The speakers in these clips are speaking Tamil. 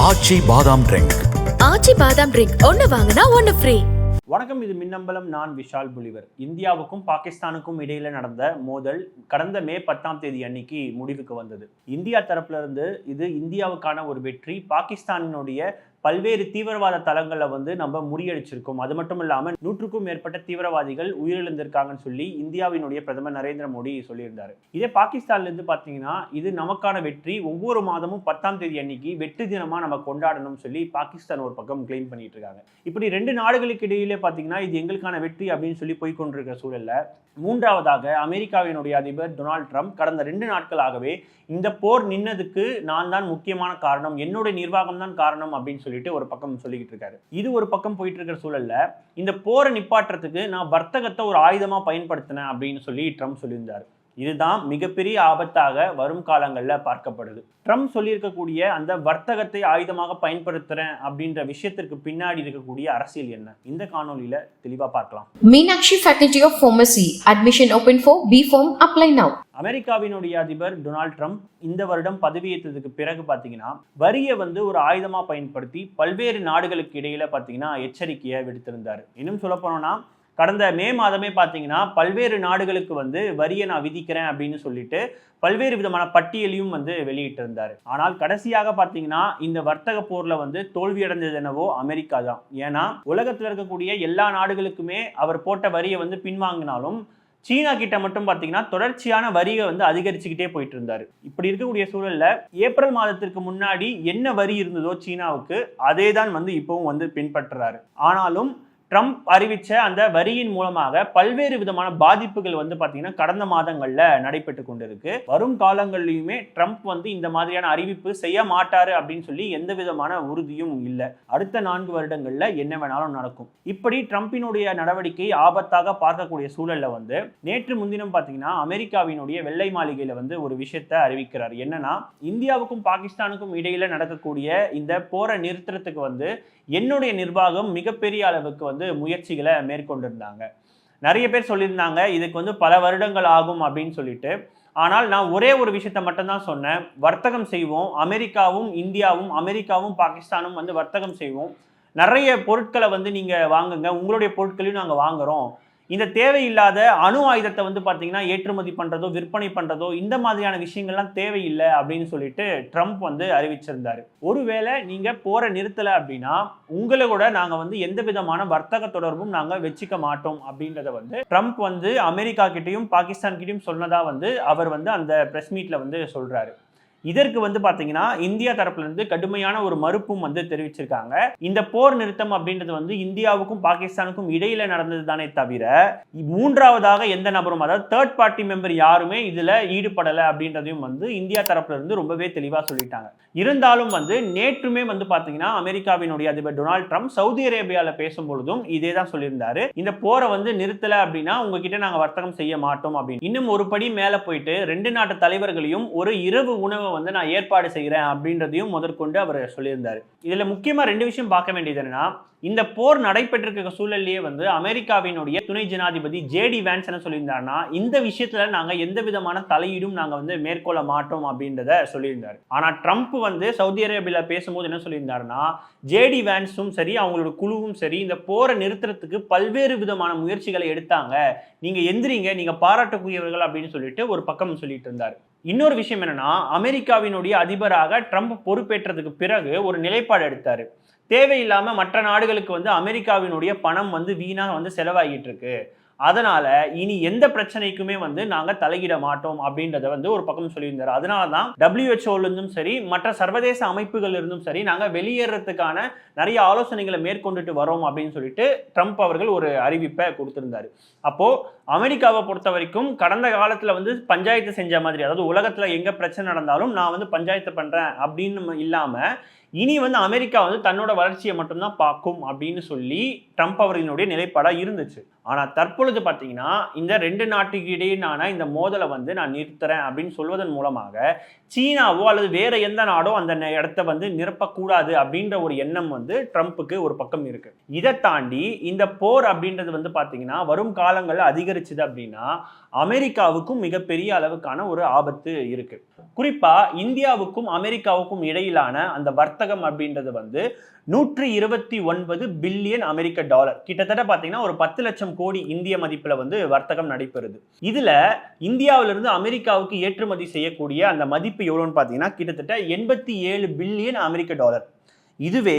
ஆச்சி பாதாம் ட்ரிங்க் ஆச்சி பாதாம் ட்ரிங்க் ஒன்னு வாங்கினா ஒன்னு ஃப்ரீ வணக்கம் இது மின்னம்பலம். நான் விஷால் புலிவர். இந்தியாவுக்கும் பாகிஸ்தானுக்கும் இடையில நடந்த மோதல் கடந்த மே பத்தாம் தேதி அன்னைக்கு முடிவுக்கு வந்தது. இந்தியா தரப்புல இருந்து இது இந்தியாவுக்கான ஒரு வெற்றி. பாகிஸ்தானினுடைய பல்வேறு தீவிரவாத தளங்களை வந்து நம்ம முறியடிச்சிருக்கோம். அது மட்டும் இல்லாமல் நூற்றுக்கும் மேற்பட்ட தீவிரவாதிகள் உயிரிழந்திருக்காங்கன்னு சொல்லி இந்தியாவினுடைய பிரதமர் நரேந்திர மோடி சொல்லியிருந்தார். இதே பாகிஸ்தான்லேருந்து பார்த்தீங்கன்னா இது நமக்கான வெற்றி. ஒவ்வொரு மாதமும் பத்தாம் தேதி அன்னைக்கு வெற்றி தினமாக நம்ம கொண்டாடணும்னு சொல்லி பாகிஸ்தான் ஒரு பக்கம் கிளைம் பண்ணிட்டு இருக்காங்க. இப்படி ரெண்டு நாடுகளுக்கு இடையிலே பார்த்தீங்கன்னா இது எங்களுக்கான வெற்றி அப்படின்னு சொல்லி போய்கொண்டிருக்கிற சூழலில் மூன்றாவதாக அமெரிக்காவினுடைய அதிபர் டொனால்ட் ட்ரம்ப் கடந்த ரெண்டு நாட்களாகவே இந்த போர் நின்னதுக்கு நான் தான் முக்கியமான காரணம் என்னுடைய நிர்வாகம் தான் காரணம் அப்படின்னு சொல்லி சொல்லிட்டு ஒரு பக்கம் சொல்லிக்கிட்டு இருக்காரு. இது ஒரு பக்கம் போயிட்டு இருக்கிற சூழல்ல இந்த போரை நிப்பாட்டுறதுக்கு நான் வர்த்தகத்தை ஒரு ஆயுதமா பயன்படுத்தினேன் அப்படின்னு சொல்லி ட்ரம்ப் சொல்லியிருந்தார். இதுதான் மிகப்பெரிய ஆபத்தாக வரும் காலங்களில் பார்க்கப்படுது ட்ரம்ப் சொல்லியிருக்கக்கூடிய அந்த வர்த்தகத்தை ஆயுதமாக பயன்படுத்துறேன் அப்படின்ற விஷயத்திற்கு பின்னாடி இருக்கக்கூடிய அரசியல் என்ன இந்த காணொலியில தெளிவா பார்க்கலாம் Meenakshi Faculty of Pharmacy. Admission open for B Form. Apply now. அமெரிக்காவினுடைய அதிபர் டொனால்ட் ட்ரம்ப் இந்த வருடம் பதவியேற்றதுக்கு பிறகு பார்த்தீங்கன்னா வரியை வந்து ஒரு ஆயுதமா பயன்படுத்தி பல்வேறு நாடுகளுக்கு இடையில பார்த்தீங்கன்னா எச்சரிக்கையை விடுத்திருந்தார் இன்னும் சொல்ல போனோம்னா கடந்த மே மாதமே பார்த்தீங்கன்னா பல்வேறு நாடுகளுக்கு வந்து வரியை நான் விதிக்கிறேன் அப்படின்னு சொல்லிட்டு பல்வேறு விதமான பட்டியலையும் வந்து வெளியிட்டிருந்தார். ஆனால் கடைசியாக பார்த்தீங்கன்னா இந்த வர்த்தக போரில் வந்து தோல்வியடைந்தது என்னவோ அமெரிக்கா தான். ஏன்னா உலகத்தில் இருக்கக்கூடிய எல்லா நாடுகளுக்குமே அவர் போட்ட வரியை வந்து பின்வாங்கினாலும் சீனா கிட்ட மட்டும் பார்த்தீங்கன்னா தொடர்ச்சியான வரியை வந்து அதிகரிச்சுக்கிட்டே போயிட்டு இருந்தாரு இப்படி இருக்கக்கூடிய சூழல்ல ஏப்ரல் மாதத்திற்கு முன்னாடி என்ன வரி இருந்ததோ சீனாவுக்கு அதே தான் வந்து இப்பவும் வந்து பின்பற்றுறாரு. ஆனாலும் ட்ரம்ப் அறிவித்த அந்த வரியின் மூலமாக பல்வேறு விதமான பாதிப்புகள் வந்து பார்த்தீங்கன்னா கடந்த மாதங்களில் நடைபெற்று கொண்டிருக்கு. வரும் காலங்களிலுமே ட்ரம்ப் வந்து இந்த மாதிரியான அறிவிப்பு செய்ய மாட்டாரு அப்படின்னு சொல்லி எந்த விதமான உறுதியும் இல்லை. அடுத்த நான்கு வருடங்களில் என்ன வேணாலும் நடக்கும். இப்படி ட்ரம்பினுடைய நடவடிக்கை ஆபத்தாக பார்க்கக்கூடிய சூழலில் வந்து நேற்று முன்தினம் பார்த்தீங்கன்னா அமெரிக்காவினுடைய வெள்ளை மாளிகையில் வந்து ஒரு விஷயத்தை அறிவிக்கிறார். என்னன்னா இந்தியாவுக்கும் பாகிஸ்தானுக்கும் இடையில நடக்கக்கூடிய இந்த போரை நிறுத்துறதுக்கு வந்து என்னுடைய நிர்வாகம் மிகப்பெரிய அளவுக்கு வந்து முயற்சிகளை மேற்கொண்டிருந்தாங்க. நிறைய பேர் சொல்லியிருந்தாங்க இதுக்கு வந்து பல வருடங்கள் ஆகும் அப்படின்னு சொல்லிட்டு. ஆனால் நான் ஒரே ஒரு விஷயத்த மட்டும்தான் சொன்னேன். வர்த்தகம் செய்வோம். அமெரிக்காவும் இந்தியாவும் அமெரிக்காவும் பாகிஸ்தானும் வந்து வர்த்தகம் செய்வோம். நிறைய பொருட்களை வந்து நீங்கள் வாங்குங்க. உங்களுடைய பொருட்களையும் நாங்கள் வாங்குறோம். இந்த தேவையில்லாத அணு ஆயுதத்தை வந்து பார்த்தீங்கன்னா ஏற்றுமதி பண்ணுறதோ விற்பனை பண்ணுறதோ இந்த மாதிரியான விஷயங்கள்லாம் தேவையில்லை அப்படின்னு சொல்லிட்டு ட்ரம்ப் வந்து அறிவிச்சிருந்தார். ஒருவேளை நீங்கள் போரை நிறுத்தலை அப்படின்னா உங்களை கூட நாங்கள் வந்து எந்த விதமான வர்த்தக தொடர்பும் நாங்கள் வச்சுக்க மாட்டோம் அப்படின்றத வந்து ட்ரம்ப் வந்து அமெரிக்கா கிட்டயும் பாகிஸ்தான் கிட்டயும் சொன்னதாக வந்து அவர் வந்து அந்த ப்ரெஸ் மீட்டில் வந்து சொல்கிறாரு இதற்கு வந்து பார்த்தீங்கன்னா இந்தியா தரப்புலேருந்து கடுமையான ஒரு மறுப்பும் வந்து தெரிவிச்சிருக்காங்க. இந்த போர் நிறுத்தம் அப்படின்றது வந்து இந்தியாவுக்கும் பாகிஸ்தானுக்கும் இடையில நடந்தது தானே தவிர மூன்றாவதாக எந்த நபரும் அதாவது தேர்ட் பார்ட்டி மெம்பர் யாருமே இதில் ஈடுபடலை அப்படின்றதையும் வந்து இந்தியா தரப்புலேருந்து ரொம்பவே தெளிவாக சொல்லிட்டாங்க. இருந்தாலும் வந்து நேற்றுமே வந்து பாத்தீங்கன்னா அமெரிக்காவினுடைய அதிபர் டொனால்ட் ட்ரம்ப் சவுதி அரேபியால பேசும் பொழுதும் இதே தான் சொல்லியிருந்தாரு. இந்த போரை வந்து நிறுத்தல அப்படின்னா உங்ககிட்ட நாங்க வர்த்தகம் செய்ய மாட்டோம் அப்படின்னு. இன்னும் ஒரு படி மேல போயிட்டு ரெண்டு நாட்டு தலைவர்களையும் ஒரு இரவு உணவை வந்து நான் ஏற்பாடு செய்கிறேன் அப்படின்றதையும் முதற்கொண்டு அவர் சொல்லியிருந்தார். இதில் முக்கியமாக ரெண்டு விஷயம் பார்க்க வேண்டியது என்னன்னா இந்த போர் நடைபெற்றிருக்க சூழல்லையே வந்து அமெரிக்காவினுடைய துணை ஜனாதிபதி ஜேடி வேன்ஸ் என்ன சொல்லியிருந்தாருன்னா இந்த விஷயத்துல நாங்க எந்த விதமான தலையீடும் நாங்க வந்து மேற்கொள்ள மாட்டோம் அப்படின்றத சொல்லியிருந்தாரு. ஆனா ட்ரம்ப் வந்து சவுதி அரேபியாவில் பேசும்போது என்ன சொல்லியிருந்தாருன்னா ஜேடி வேன்ஸும் சரி அவங்களோட குழுவும் சரி இந்த போரை நிறுத்துறதுக்கு பல்வேறு விதமான முயற்சிகளை எடுத்தாங்க. நீங்க எந்திரிங்க நீங்க பாராட்டக்கூடியவர்கள் அப்படின்னு சொல்லிட்டு ஒரு பக்கம் சொல்லிட்டு இருந்தார். இன்னொரு விஷயம் என்னன்னா அமெரிக்காவினுடைய அதிபராக ட்ரம்ப் பொறுப்பேற்றதுக்கு பிறகு ஒரு நிலைப்பாடு எடுத்தாரு. தேவையில்லாமல் மற்ற நாடுகளுக்கு வந்து அமெரிக்காவினுடைய பணம் வந்து வீணாக வந்து செலவாகிட்டு இருக்கு. அதனால இனி எந்த பிரச்சனைக்குமே வந்து நாங்கள் தலையிட மாட்டோம் அப்படின்றத வந்து ஒரு பக்கம் சொல்லியிருந்தார். அதனால தான் டபிள்யூஹெச்ஓல இருந்தும் சரி மற்ற சர்வதேச அமைப்புகள் இருந்தும் சரி நாங்கள் வெளியேறதுக்கான நிறைய ஆலோசனைகளை மேற்கொண்டுட்டு வரோம் அப்படின்னு சொல்லிட்டு ட்ரம்ப் அவர்கள் ஒரு அறிவிப்பை கொடுத்திருந்தாரு. அப்போ அமெரிக்காவை பொறுத்த வரைக்கும் கடந்த காலத்தில் வந்து பஞ்சாயத்து செஞ்ச மாதிரி அதாவது உலகத்தில் எங்கே பிரச்சனை நடந்தாலும் நான் வந்து பஞ்சாயத்து பண்ணுறேன் அப்படின்னு இல்லாமல் இனி வந்து அமெரிக்கா வந்து தன்னோட வளர்ச்சியை மட்டும்தான் பார்க்கும் அப்படின்னு சொல்லி ட்ரம்ப் அவர்களினுடைய நிலைப்பாடாக இருந்துச்சு. ஆனால் தற்பொழுது பார்த்தீங்கன்னா இந்த ரெண்டு நாட்டுக்கு நான் இந்த மோதலை வந்து நான் நிறுத்துறேன் அப்படின்னு சொல்வதன் மூலமாக சீனாவோ அல்லது வேற எந்த நாடோ அந்த ந- இடத்த வந்து நிரப்பக்கூடாது அப்படின்ற ஒரு எண்ணம் வந்து ட்ரம்ப்புக்கு ஒரு பக்கம் இருக்கு. இதை தாண்டி இந்த போர் அப்படின்றது வந்து பார்த்தீங்கன்னா வரும் காலங்களில் அதிகரிச்சது அப்படின்னா அமெரிக்காவுக்கும் மிகப்பெரிய அளவுக்கான ஒரு ஆபத்து இருக்கு. குறிப்பா இந்தியாவுக்கும் அமெரிக்காவுக்கும் இடையிலான அந்த வர்த்தகம் அப்படின்றது வந்து நூற்றி இருபத்தி ஒன்பது பில்லியன் அமெரிக்க டாலர். கிட்டத்தட்ட பார்த்தீங்கன்னா ஒரு பத்து லட்சம் கோடி இந்திய மதிப்பில் வந்து வர்த்தகம் நடைபெறுது. இதுல இந்தியாவிலிருந்து அமெரிக்காவுக்கு ஏற்றுமதி செய்யக்கூடிய அந்த மதிப்பு எவ்வளோன்னு பார்த்தீங்கன்னா கிட்டத்தட்ட எண்பத்தி ஏழு பில்லியன் அமெரிக்க டாலர். இதுவே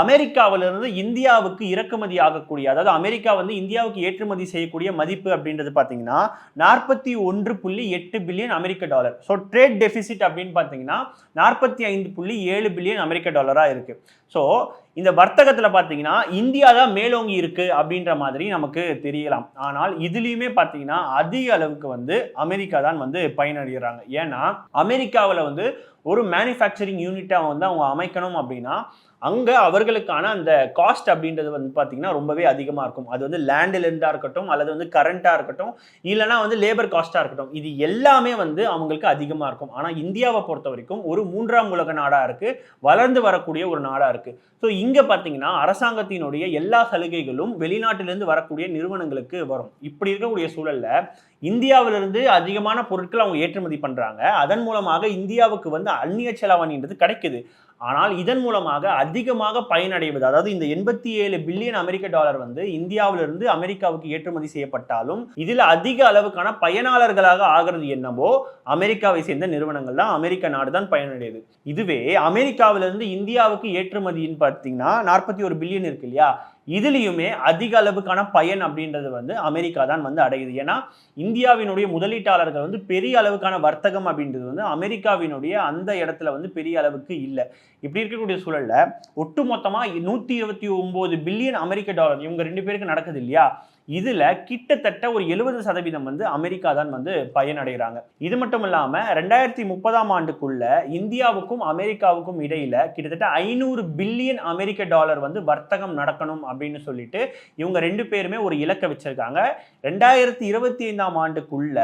அமெரிக்காவிலிருந்து இந்தியாவுக்கு இறக்குமதி ஆகக்கூடிய அதாவது அமெரிக்கா வந்து இந்தியாவுக்கு ஏற்றுமதி செய்யக்கூடிய மதிப்பு அப்படின்றது பார்த்தீங்கன்னா நாற்பத்தி ஒன்று புள்ளி எட்டு பில்லியன் அமெரிக்க டாலர். ஸோ ட்ரேட் டெபிசிட் அப்படின்னு பார்த்தீங்கன்னா நாற்பத்தி ஐந்து புள்ளி ஏழு பில்லியன் அமெரிக்க டாலராக இருக்கு. ஸோ இந்த வர்த்தகத்தில் பார்த்தீங்கன்னா இந்தியா தான் மேலோங்கி இருக்கு அப்படின்ற மாதிரி நமக்கு தெரியலாம். ஆனால் இதுலேயுமே பார்த்தீங்கன்னா அதிக அளவுக்கு வந்து அமெரிக்கா தான் வந்து பயனடைகிறாங்க. ஏன்னா அமெரிக்காவில் வந்து ஒரு மேனுஃபேக்சரிங் யூனிட்டை வந்து அவங்க அமைக்கணும் அப்படின்னா அங்கே அவர்களுக்கான அந்த காஸ்ட் அப்படின்றது வந்து பார்த்தீங்கன்னா ரொம்பவே அதிகமாக இருக்கும். அது வந்து லேண்டில் இருந்தா இருக்கட்டும் அல்லது வந்து கரண்ட்டாக இருக்கட்டும் இல்லைனா வந்து லேபர் காஸ்ட்டாக இருக்கட்டும் இது எல்லாமே வந்து அவங்களுக்கு அதிகமாக இருக்கும். ஆனால் இந்தியாவை பொறுத்த வரைக்கும் ஒரு மூன்றாம் உலக நாடாக இருக்குது வளர்ந்து வரக்கூடிய ஒரு நாடாக இருக்குது ஸோ இங்கே பார்த்தீங்கன்னா அரசாங்கத்தினுடைய எல்லா சலுகைகளும் வெளிநாட்டிலிருந்து வரக்கூடிய நிறுவனங்களுக்கு வரும். இப்படி இருக்கக்கூடிய சூழல்ல இந்தியாவிலிருந்து அதிகமான பொருட்கள் அவங்க ஏற்றுமதி பண்றாங்க. அதன் மூலமாக இந்தியாவுக்கு வந்து அந்நிய செலாவணின்றது கிடைக்குது. ஆனால் இதன் மூலமாக அதிகமாக பயனடைவது அதாவது இந்த எண்பத்தி ஏழு பில்லியன் அமெரிக்க டாலர் வந்து இந்தியாவிலிருந்து அமெரிக்காவுக்கு ஏற்றுமதி செய்யப்பட்டாலும் இதில் அதிக அளவுக்கான பயனாளர்களாக ஆகிறது என்னவோ அமெரிக்காவை சேர்ந்த நிறுவனங்கள் தான் அமெரிக்க நாடு தான் பயனடையுது. இதுவே அமெரிக்காவிலிருந்து இந்தியாவுக்கு ஏற்றுமதின்னு பார்த்தீங்கன்னா நாற்பத்தி ஒரு பில்லியன் இருக்கு இல்லையா? இதுலேயுமே அதிக அளவுக்கான பயன் அப்படின்றது வந்து அமெரிக்கா தான் வந்து அடையுது. ஏன்னா இந்தியாவினுடைய முதலீட்டாளர்கள் வந்து பெரிய அளவுக்கான வர்த்தகம் அப்படின்றது வந்து அமெரிக்காவினுடைய அந்த இடத்துல வந்து பெரிய அளவுக்கு இல்லை. இப்படி இருக்கக்கூடிய சூழல்ல ஒட்டுமொத்தமாக நூற்றி இருபத்தி ஒம்பது பில்லியன் அமெரிக்க டாலர் இவங்க ரெண்டு பேருக்கு நடக்குது இல்லையா? இதுல கிட்டத்தட்ட ஒரு எழுபது சதவீதம் வந்து அமெரிக்கா தான் வந்து பயனடைகிறாங்க. இது மட்டும் இல்லாம ரெண்டாயிரத்தி முப்பதாம் ஆண்டுக்குள்ள இந்தியாவுக்கும் அமெரிக்காவுக்கும் இடையில கிட்டத்தட்ட ஐநூறு பில்லியன் அமெரிக்க டாலர் வந்து வர்த்தகம் நடக்கணும் அப்படின்னு சொல்லிட்டு இவங்க ரெண்டு பேருமே ஒரு இலக்கை வச்சிருக்காங்க. ரெண்டாயிரத்தி இருபத்தி ஐந்தாம் ஆண்டுக்குள்ள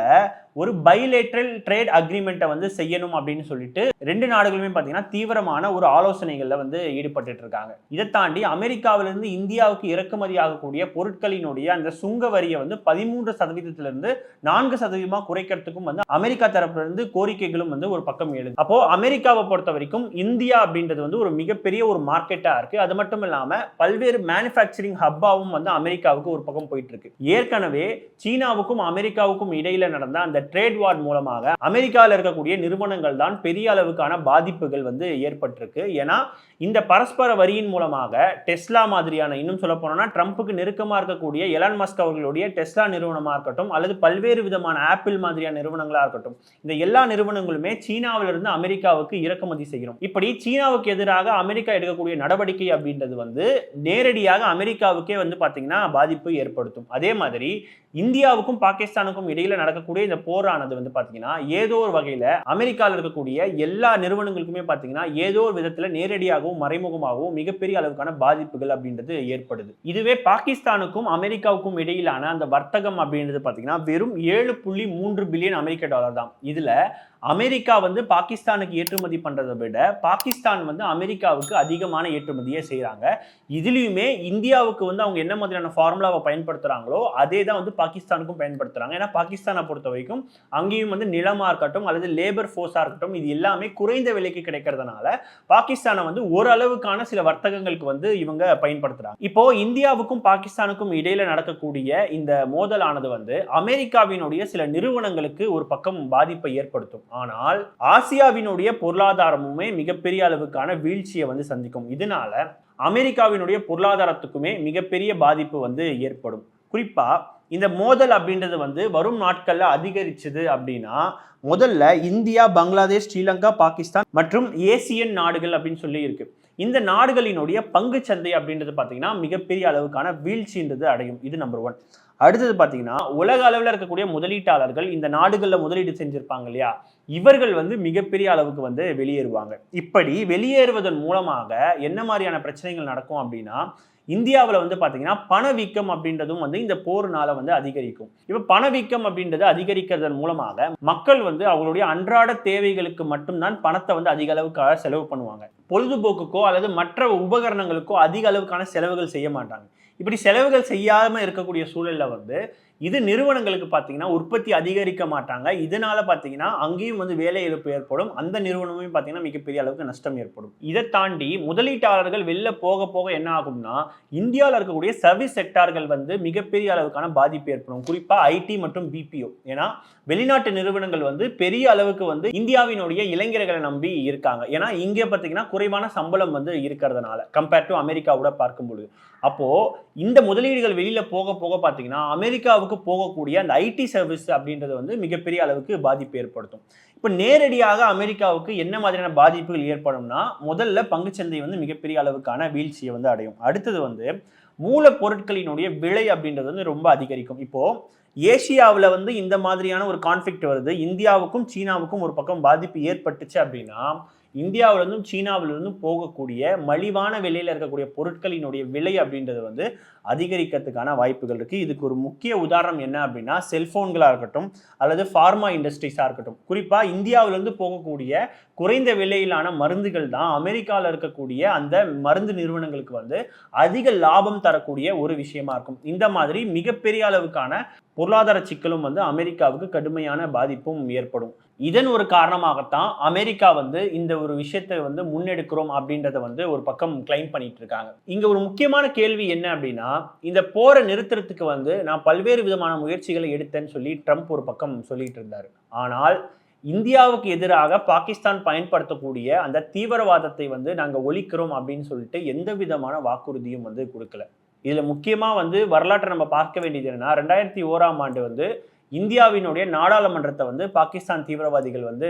ஒரு பைலேட்ரல் ட்ரேட் அக்ரிமெண்ட்டை வந்து செய்யணும் அப்படின்னு சொல்லிட்டு ரெண்டு நாடுகளுமே பார்த்தீங்கன்னா தீவிரமான ஒரு ஆலோசனைகளில் வந்து ஈடுபட்டு இருக்காங்க. இதை தாண்டி அமெரிக்காவிலிருந்து இந்தியாவுக்கு இறக்குமதி ஆகக்கூடிய பொருட்களினுடைய அந்த சுங்க வரியை வந்து பதிமூன்று சதவீதத்திலிருந்து நான்கு சதவீதமாக குறைக்கிறதுக்கும் வந்து அமெரிக்கா தரப்பிலிருந்து கோரிக்கைகளும் வந்து ஒரு பக்கம் எழுது. அப்போ அமெரிக்காவை பொறுத்த வரைக்கும் இந்தியா அப்படின்றது வந்து ஒரு மிகப்பெரிய ஒரு மார்க்கெட்டாக இருக்கு. அது மட்டும் இல்லாமல் பல்வேறு மேனுஃபேக்சரிங் ஹப்பாவும் வந்து அமெரிக்காவுக்கு ஒரு பக்கம் போயிட்டு இருக்கு. ஏற்கனவே சீனாவுக்கும் அமெரிக்காவுக்கும் இடையில நடந்த அந்த ட்ரேட் வார் மூலமாக அமெரிக்காவில் இருக்கக்கூடிய நிறுவனங்கள் தான் பெரிய அளவுக்கான பாதிப்புகள் வந்து ஏற்பட்டிருக்கு. ஏன்னா இந்த பரஸ்பர வரியின் மூலமாக டெஸ்லா மாதிரியான இன்னும் சொல்ல போனோம்னா ட்ரம்ப்புக்கு நெருக்கமாக இருக்கக்கூடிய எலான் மஸ்க் அவர்களுடைய டெஸ்லா நிறுவனமாக இருக்கட்டும் அல்லது பல்வேறு விதமான ஆப்பிள் மாதிரியான நிறுவனங்களாக இருக்கட்டும் இந்த எல்லா நிறுவனங்களுமே சீனாவிலிருந்து அமெரிக்காவுக்கு இறக்குமதி செய்கிறோம். இப்படி சீனாவுக்கு எதிராக அமெரிக்கா எடுக்கக்கூடிய நடவடிக்கை அப்படின்றது வந்து நேரடியாக அமெரிக்காவுக்கே வந்து பார்த்தீங்கன்னா பாதிப்பு ஏற்படுத்தும். அதே மாதிரி இந்தியாவுக்கும் பாகிஸ்தானுக்கும் இடையில நடக்கக்கூடிய இந்த போரானது வந்து பாத்தீங்கன்னா ஏதோ ஒரு வகையில அமெரிக்காவில் இருக்கக்கூடிய எல்லா நிறுவனங்களுக்குமே பாத்தீங்கன்னா ஏதோ ஒரு விதத்துல நேரடியாகவும் மறைமுகமாகவும் மிகப்பெரிய அளவுக்கான பாதிப்புகள் அப்படின்றது ஏற்படுது. இதுவே பாகிஸ்தானுக்கும் அமெரிக்காவுக்கும் இடையிலான அந்த வர்த்தகம் அப்படின்றது பாத்தீங்கன்னா வெறும் ஏழு புள்ளி மூன்று பில்லியன் அமெரிக்க டாலர் தான். இதுல அமெரிக்கா வந்து பாகிஸ்தானுக்கு ஏற்றுமதி பண்ணுறதை விட பாகிஸ்தான் வந்து அமெரிக்காவுக்கு அதிகமான ஏற்றுமதியை செய்கிறாங்க இதுலேயுமே இந்தியாவுக்கு வந்து அவங்க என்ன மாதிரியான ஃபார்முலாவை பயன்படுத்துகிறாங்களோ அதே தான் வந்து பாகிஸ்தானுக்கும் பயன்படுத்துகிறாங்க ஏன்னா பாகிஸ்தானை பொறுத்த வரைக்கும் அங்கேயும் வந்து நிலமாக இருக்கட்டும் அல்லது லேபர் ஃபோர்ஸாக இருக்கட்டும் இது எல்லாமே குறைந்த விலைக்கு கிடைக்கிறதுனால பாகிஸ்தானை வந்து ஓரளவுக்கான சில வர்த்தகங்களுக்கு வந்து இவங்க பயன்படுத்துகிறாங்க இப்போ இந்தியாவுக்கும் பாகிஸ்தானுக்கும் இடையில நடக்கக்கூடிய இந்த மோதலானது வந்து அமெரிக்காவினுடைய சில நிறுவனங்களுக்கு ஒரு பக்கம் பாதிப்பை ஏற்படுத்தும். ஆனால் ஆசியாவினுடைய பொருளாதாரமுமே மிகப்பெரிய அளவுக்கான வீழ்ச்சியை வந்து சந்திக்கும். இதனால அமெரிக்காவினுடைய பொருளாதாரத்துக்குமே மிகப்பெரிய பாதிப்பு வந்து ஏற்படும். குறிப்பா இந்த மோதல் அப்படின்றது வந்து வரும் நாட்களில் அதிகரிச்சது அப்படின்னா முதல்ல இந்தியா பங்களாதேஷ் ஸ்ரீலங்கா பாகிஸ்தான் மற்றும் ஏசியன் நாடுகள் அப்படின்னு சொல்லி இருக்கு. இந்த நாடுகளினுடைய பங்கு சந்தை அப்படின்றது பார்த்தீங்கன்னா மிகப்பெரிய அளவுக்கான வீழ்ச்சின்றது அடையும். இது நம்பர் ஒன் அடுத்தது பார்த்தீங்கன்னா உலக அளவில் இருக்கக்கூடிய முதலீட்டாளர்கள் இந்த நாடுகளில் முதலீடு செஞ்சிருப்பாங்க இல்லையா? இவர்கள் வந்து மிகப்பெரிய அளவுக்கு வந்து வெளியேறுவாங்க. இப்படி வெளியேறுவதன் மூலமாக என்ன மாதிரியான பிரச்சனைகள் நடக்கும் அப்படின்னா இந்தியாவில் வந்து பார்த்தீங்கன்னா பணவீக்கம் அப்படின்றதும் வந்து இந்த போர்னால வந்து அதிகரிக்கும். இப்போ பணவீக்கம் அப்படின்றது அதிகரிக்கிறதன் மூலமாக மக்கள் வந்து அவங்களுடைய அன்றாட தேவைகளுக்கு மட்டும்தான் பணத்தை வந்து அதிக அளவுக்காக செலவு பண்ணுவாங்க. பொழுதுபோக்குக்கோ அல்லது மற்ற உபகரணங்களுக்கோ அதிக அளவுக்கான செலவுகள் செய்ய மாட்டாங்க. இப்படி செலவுகள் செய்யாமல் இருக்கக்கூடிய சூழலில் வந்து இது நிறுவனங்களுக்கு பார்த்தீங்கன்னா உற்பத்தி அதிகரிக்க மாட்டாங்க. இதனால பார்த்தீங்கன்னா அங்கேயும் வந்து வேலை இழப்பு ஏற்படும். அந்த நிறுவனமும் பார்த்தீங்கன்னா மிகப்பெரிய அளவுக்கு நஷ்டம் ஏற்படும். இதை தாண்டி முதலீட்டாளர்கள் வெளில போக போக என்ன ஆகும்னா இந்தியாவில் இருக்கக்கூடிய சர்வீஸ் செக்டார்கள் வந்து மிகப்பெரிய அளவுக்கான பாதிப்பு ஏற்படும். குறிப்பாக ஐடி மற்றும் பிபிஓ. ஏன்னா வெளிநாட்டு நிறுவனங்கள் வந்து பெரிய அளவுக்கு வந்து இந்தியாவினுடைய இளைஞர்களை நம்பி இருக்காங்க. ஏன்னா இங்கே பார்த்தீங்கன்னா குறைவான சம்பளம் வந்து இருக்கிறதுனால கம்பேர்ட் டு அமெரிக்காவோட பார்க்கும் பொழுது. அப்போ இந்த முதலீடுகள் வெளியில போக போக பார்த்தீங்கன்னா அமெரிக்காவுக்கு போகக்கூடிய அந்த ஐடி சர்வீஸ் அப்படின்றது வந்து மிகப்பெரிய அளவுக்கு பாதிப்பு ஏற்படுத்தும். இப்போ நேரடியாக அமெரிக்காவுக்கு என்ன மாதிரியான பாதிப்புகள் ஏற்படும்னா முதல்ல பங்குச்சந்தை வந்து மிகப்பெரிய அளவுக்கான வீழ்ச்சியை வந்து அடையும். அடுத்தது வந்து மூலப்பொருட்களினுடைய விலை அப்படின்றது வந்து ரொம்ப அதிகரிக்கும். இப்போ ஏசியாவில் வந்து இந்த மாதிரியான ஒரு கான்ஃப்ளிக்ட் வருது. இந்தியாவுக்கும் சீனாவுக்கும் ஒரு பக்கம் பாதிப்பு ஏற்பட்டுச்சு அப்படின்னா இந்தியாவிலிருந்தும் சீனாவிலிருந்தும் போகக்கூடிய மலிவான விலையில் இருக்கக்கூடிய பொருட்களினுடைய விலை அப்படின்றது வந்து அதிகரிக்கிறதுக்கான வாய்ப்புகள் இருக்குது இதுக்கு ஒரு முக்கிய உதாரணம் என்ன அப்படின்னா செல்ஃபோன்களாக இருக்கட்டும் அல்லது ஃபார்மா இண்டஸ்ட்ரீஸாக இருக்கட்டும். குறிப்பாக இந்தியாவிலிருந்து போகக்கூடிய குறைந்த விலையிலான மருந்துகள் தான் அமெரிக்காவில் இருக்கக்கூடிய அந்த மருந்து நிறுவனங்களுக்கு வந்து அதிக லாபம் தரக்கூடிய ஒரு விஷயமா இருக்கும். இந்த மாதிரி மிகப்பெரிய அளவுக்கான பொருளாதார சிக்கலும் வந்து அமெரிக்காவுக்கு கடுமையான பாதிப்பும் ஏற்படும். இதன் ஒரு காரணமாகத்தான் அமெரிக்கா வந்து இந்த ஒரு விஷயத்தை வந்து முன்னெடுக்கிறோம் அப்படின்றத வந்து ஒரு பக்கம் கிளைம் பண்ணிட்டு இருக்காங்க இங்க ஒரு முக்கியமான கேள்வி என்ன அப்படின்னா இந்த போரை நிறுத்துறதுக்கு வந்து நான் பல்வேறு விதமான முயற்சிகளை எடுத்தேன்னு சொல்லி ட்ரம்ப் ஒரு பக்கம் சொல்லிட்டு இருந்தாரு ஆனால் இந்தியாவுக்கு எதிராக பாகிஸ்தான் பயன்படுத்தக்கூடிய அந்த தீவிரவாதத்தை வந்து நாங்கள் ஒழிக்கிறோம் அப்படின்னு சொல்லிட்டு எந்த விதமான வாக்குறுதியும் வந்து கொடுக்கல. இதில் முக்கியமாக வந்து வரலாற்றை நம்ம பார்க்க வேண்டியது என்னன்னா ரெண்டாயிரத்தி ஓராம் ஆண்டு வந்து இந்தியாவினுடைய நாடாளுமன்றத்தை வந்து பாகிஸ்தான் தீவிரவாதிகள் வந்து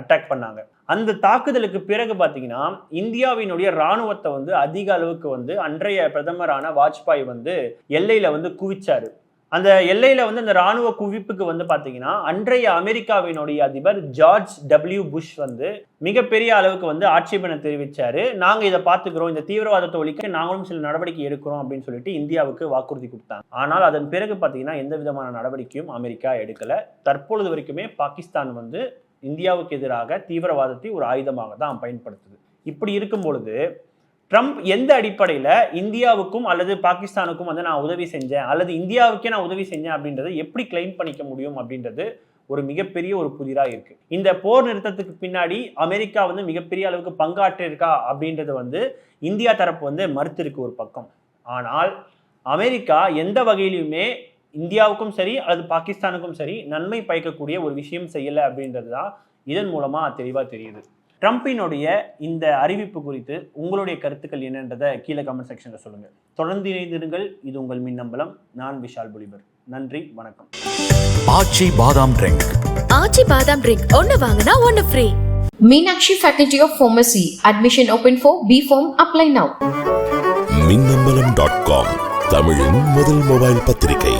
அட்டாக் பண்ணாங்க. அந்த தாக்குதலுக்கு பிறகு பார்த்தீங்கன்னா இந்தியாவினுடைய ராணுவத்தை வந்து அதிக அளவுக்கு வந்து அன்றைய பிரதமரான வாஜ்பாய் வந்து எல்லையில வந்து குவிச்சாரு. அந்த எல்லையில வந்து அந்த ராணுவ குவிப்புக்கு வந்து பாத்தீங்கன்னா அன்றைய அமெரிக்காவினுடைய அதிபர் ஜார்ஜ் டபிள்யூ புஷ் வந்து மிகப்பெரிய அளவுக்கு வந்து ஆட்சேபனை தெரிவிச்சாரு. நாங்க இதை பார்த்துக்கிறோம் இந்த தீவிரவாதத்தை ஒழிக்க நாங்களும் சில நடவடிக்கை எடுக்கிறோம் அப்படின்னு சொல்லிட்டு இந்தியாவுக்கு வாக்குறுதி கொடுத்தாங்க. ஆனால் அதன் பிறகு பாத்தீங்கன்னா எந்த விதமான நடவடிக்கையும் அமெரிக்கா எடுக்கல. தற்பொழுது வரைக்குமே பாகிஸ்தான் வந்து இந்தியாவுக்கு எதிராக தீவிரவாதத்தை ஒரு ஆயுதமாக தான் பயன்படுத்துது. இப்படி இருக்கும் பொழுது ட்ரம்ப் எந்த அடிப்படையில் இந்தியாவுக்கும் அல்லது பாகிஸ்தானுக்கும் வந்து நான் உதவி செஞ்சேன் அல்லது இந்தியாவுக்கே நான் உதவி செஞ்சேன் அப்படின்றத எப்படி கிளைம் பண்ணிக்க முடியும் அப்படின்றது ஒரு மிகப்பெரிய ஒரு புதிராக இருக்கு. இந்த போர் நிறுத்தத்துக்கு பின்னாடி அமெரிக்கா வந்து மிகப்பெரிய அளவுக்கு பங்காற்றிருக்கா அப்படின்றது வந்து இந்தியா தரப்பு வந்து மறுத்திருக்கு ஒரு பக்கம். ஆனால் அமெரிக்கா எந்த வகையிலுமே இந்தியாவுக்கும் சரி அல்லது பாகிஸ்தானுக்கும் சரி நன்மை பயக்கக்கூடிய ஒரு விஷயம் செய்யலை அப்படின்றது தான் இதன் மூலமாக தெளிவாக தெரியுது. ட்ரம்பினுடைய இந்த அறிவிப்பு குறித்து உங்களுடைய கருத்துக்கள் என்னன்றதை கீழே கமெண்ட் செக்ஷனில் சொல்லுங்கள் தொடர்ந்து இணைந்திருங்கள். இது உங்கள் மின்னம்பலம். நான் விஷால் புலிபர் நன்றி. வணக்கம். ஆச்சி பாதாம் ட்ரிங்க். ஆச்சி பாதாம் ட்ரிங்க். ஒன்னு வாங்கினா ஒன்னு free Meenakshi Faculty of Pharmacy. Admission open for B Form. Apply now. Minnambalam dot com தமிழின் முதல் மொபைல் பத்திரிகை.